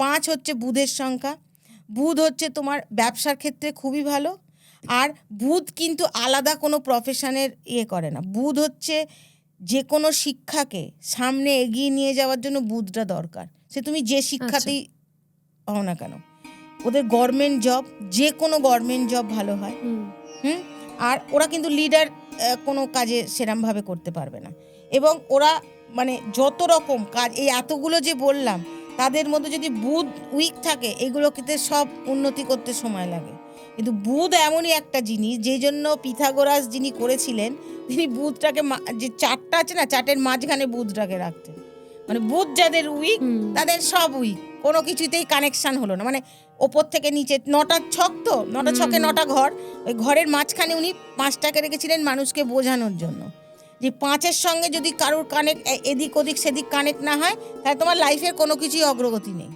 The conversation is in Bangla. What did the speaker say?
পাঁচ হচ্ছে বুধের সংখ্যা। বুধ হচ্ছে তোমার ব্যবসার ক্ষেত্রে খুবই ভালো। আর বুধ কিন্তু আলাদা কোনো প্রফেশনের ইয়ে করে না। বুধ হচ্ছে যে কোনো শিক্ষাকে সামনে এগিয়ে নিয়ে যাওয়ার জন্য বুধটা দরকার। সে তুমি যে শিক্ষাতেই হও না কেন ওদের গভর্নমেন্ট জব যে কোনো গভর্নমেন্ট জব ভালো হয়। হুম। হুম? আর ওরা কিন্তু লিডার কোনো কাজে সেরমভাবে করতে পারবে না। এবং ওরা মানে যত রকম কাজ এই এতগুলো যে বললাম তাদের মধ্যে যদি বুধ উইক থাকে এগুলোকে সব উন্নতি করতে সময় লাগে। কিন্তু বুধ এমনই একটা জিনিস যেই জন্য পিথাগোরাস যিনি করেছিলেন তিনি বুধটাকে যে চারটা আছে না চার্টের মাঝখানে বুধটাকে রাখতেন। মানে বুধ যাদের উইক তাদের সব উইক কোনো কিছুতেই কানেকশন হলো না। মানে ওপর থেকে নিচে নটা ছক তো? নটা ছকে নটা ঘর। ওই ঘরের মাঝখানে উনি পাঁচটাকে রেখেছিলেন মানুষকে বোঝানোর জন্য। যে পাঁচের সঙ্গে যদি কারোর কানেক্ট এদিক ওদিক, সেদিক কানেক্ট না হয়, তাহলে তোমার লাইফের কোনো কিছুই অগ্রগতি নেই।